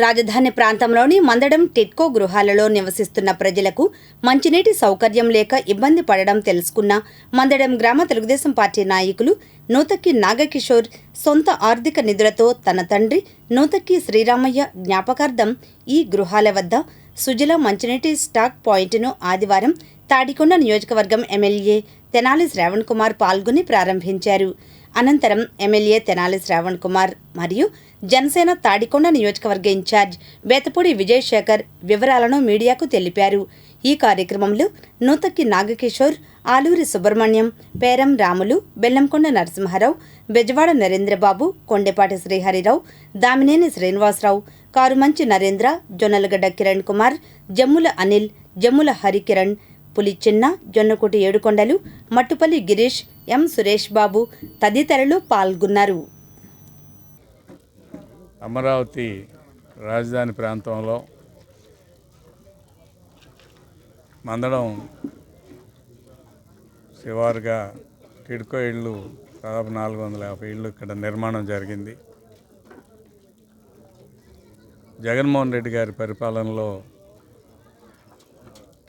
రాజధాని ప్రాంతంలోని మందడం టిట్కో గృహాలలో నివసిస్తున్న ప్రజలకు మంచినీటి సౌకర్యం లేక ఇబ్బంది పడడం తెలుసుకున్న మందడం గ్రామ తెలుగుదేశం పార్టీ నాయకులు నూతక్కి నాగకిషోర్ సొంత ఆర్థిక నిధులతో తన తండ్రి నూతక్కి శ్రీరామయ్య జ్ఞాపకార్థం ఈ గృహాల వద్ద సుజల మంచినీటి స్టాక్ పాయింట్ను ఆదివారం తాడికొండ నియోజకవర్గం ఎమ్మెల్యే తెనాలి శ్రావణ్ కుమార్ పాల్గొని ప్రారంభించారు. అనంతరం ఎమ్మెల్యే తెనాలి శ్రావణ్ కుమార్ మరియు జనసేన తాడికొండ నియోజకవర్గ ఇన్ఛార్జ్ బేతపూడి విజయశేఖర్ వివరాలను మీడియాకు తెలిపారు. ఈ కార్యక్రమంలో నూతక్కి నాగకిషోర్ ఆలూరి సుబ్రహ్మణ్యం పేరం రాములు బెల్లంకొండ నరసింహారావు బెజవాడ నరేంద్రబాబు కొండెపాటి శ్రీహరిరావు దామినేని శ్రీనివాసరావు కారుమంచి నరేంద్ర జొన్నలగడ్డ కిరణ్ కుమార్ జమ్ముల అనిల్ జమ్ముల హరికిరణ్ పులిచిన్న జొన్నకోటి ఏడుకొండలు మట్టుపల్లి గిరీష్ ఎం సురేష్ బాబు తదితరులు పాల్గొన్నారు. అమరావతి రాజధాని ప్రాంతంలో మందడం శివారుగా టిడ్కో ఇళ్ళు దాదాపు నాలుగు వందల యాభై ఇళ్ళు ఇక్కడ నిర్మాణం జరిగింది. జగన్మోహన్ రెడ్డి గారి పరిపాలనలో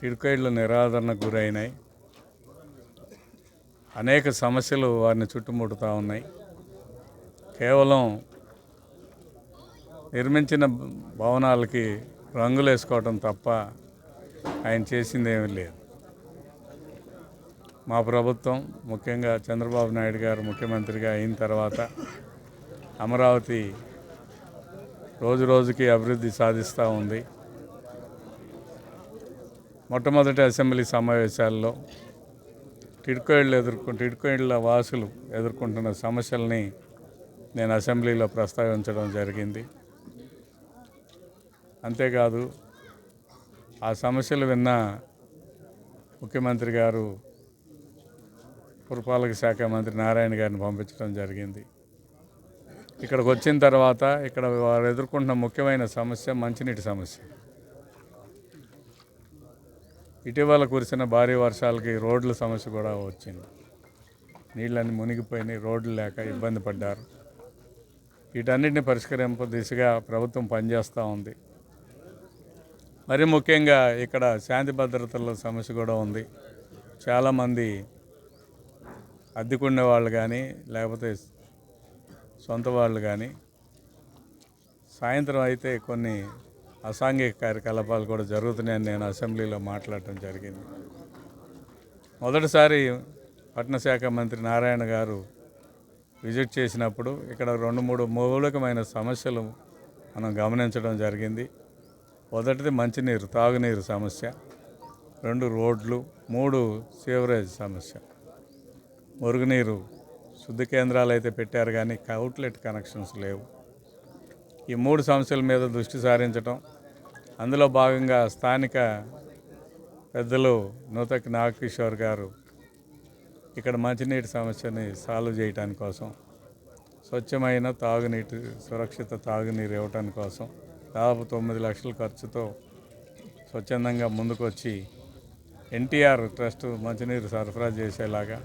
టిడ్కో నిరాదరణకు గురైనాయి. అనేక సమస్యలు వారిని చుట్టుముడుతూ ఉన్నాయి. కేవలం నిర్మించిన భవనాలకి రంగులు వేసుకోవటం తప్ప ఆయన చేసింది ఏమీ లేదు. మా ప్రభుత్వం ముఖ్యంగా చంద్రబాబు నాయుడు గారు ముఖ్యమంత్రిగా అయిన తర్వాత అమరావతి రోజు రోజుకి అభివృద్ధి సాధిస్తూ ఉంది. మొట్టమొదటి అసెంబ్లీ సమావేశాల్లో టిడ్కో ఎదుర్కొ టిడ్కో వాసులు ఎదుర్కొంటున్న సమస్యల్ని నేను అసెంబ్లీలో ప్రస్తావించడం జరిగింది. అంతేకాదు ఆ సమస్యలు విన్న ముఖ్యమంత్రి గారు పురపాలక శాఖ మంత్రి నారాయణ గారిని పంపించడం జరిగింది. ఇక్కడికి వచ్చిన తర్వాత ఇక్కడ వారు ఎదుర్కొంటున్న ముఖ్యమైన సమస్య మంచినీటి సమస్య. ఇటీవల కురిసిన భారీ వర్షాలకి రోడ్ల సమస్య కూడా వచ్చింది. నీళ్ళన్నీ మునిగిపోయినాయి రోడ్లు లేక ఇబ్బంది పడ్డారు. వీటన్నిటిని పరిష్కరింపు దిశగా ప్రభుత్వం పనిచేస్తూ ఉంది. మరి ముఖ్యంగా ఇక్కడ శాంతి భద్రతల సమస్య కూడా ఉంది. చాలామంది అద్దెకుండే వాళ్ళు కానీ లేకపోతే సొంత వాళ్ళు కానీ సాయంత్రం అయితే కొన్ని అసాంఘిక కార్యకలాపాలు కూడా జరుగుతున్నాయని నేను అసెంబ్లీలో మాట్లాడటం జరిగింది. మొదటిసారి పట్టణ శాఖ మంత్రి నారాయణ గారు విజిట్ చేసినప్పుడు ఇక్కడ రెండు మూడు మౌలికమైన సమస్యలు మనం గమనించడం జరిగింది. మొదటిది మంచినీరు తాగునీరు సమస్య. రెండు రోడ్లు మూడు సీవరేజ్ సమస్య. మురుగునీరు శుద్ధి కేంద్రాలు అయితే పెట్టారు కానీ అవుట్లెట్ కనెక్షన్స్ లేవు. ఈ మూడు సమస్యల మీద దృష్టి సారించటం. అందులో భాగంగా స్థానిక పెద్దలు నూతక్ నాగకిషోర్ గారు ఇక్కడ మంచినీటి సమస్యని సాల్వ్ చేయటాని కోసం స్వచ్ఛమైన తాగునీటి సురక్షిత తాగునీరు ఇవ్వటాని కోసం దాదాపు తొమ్మిది లక్షల ఖర్చుతో స్వచ్ఛందంగా ముందుకొచ్చి ఎన్టీఆర్ ట్రస్ట్ మంచినీరు సరఫరా చేసేలాగా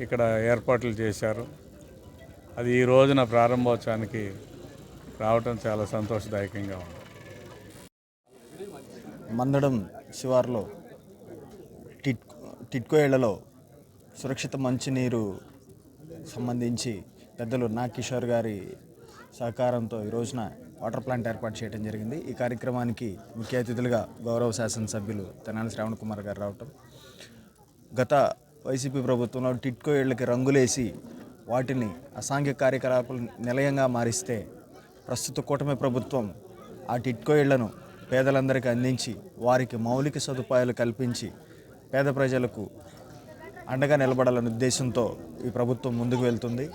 ఇక్కడ ఏర్పాట్లు చేశారు. అది ఈ రోజున ప్రారంభోత్సవానికి రావటం చాలా సంతోషదాయకంగా ఉంది. మందడం శివార్లో టిట్ టిట్కో ఏళ్ళలో సురక్షిత మంచినీరు సంబంధించి పెద్దలు నా కిషోర్ గారి సహకారంతో ఈ రోజున వాటర్ ప్లాంట్ ఏర్పాటు చేయడం జరిగింది. ఈ కార్యక్రమానికి ముఖ్య అతిథులుగా గౌరవ శాసనసభ్యులు తెనాలి శ్రావణ్ కుమార్ గారు రావటం గత వైసీపీ ప్రభుత్వంలో టిట్కో ఏళ్ళకి రంగులేసి వాటిని అసాంఘిక కార్యకలాపాలు నిలయంగా మారిస్తే ప్రస్తుత కూటమి ప్రభుత్వం ఆ టిట్కో ఇళ్ళను పేదలందరికీ అందించి వారికి మౌలిక సదుపాయాలు కల్పించి పేద ప్రజలకు అండగా నిలబడాలనే ఉద్దేశంతో ఈ ప్రభుత్వం ముందుకు వెళ్తుంది.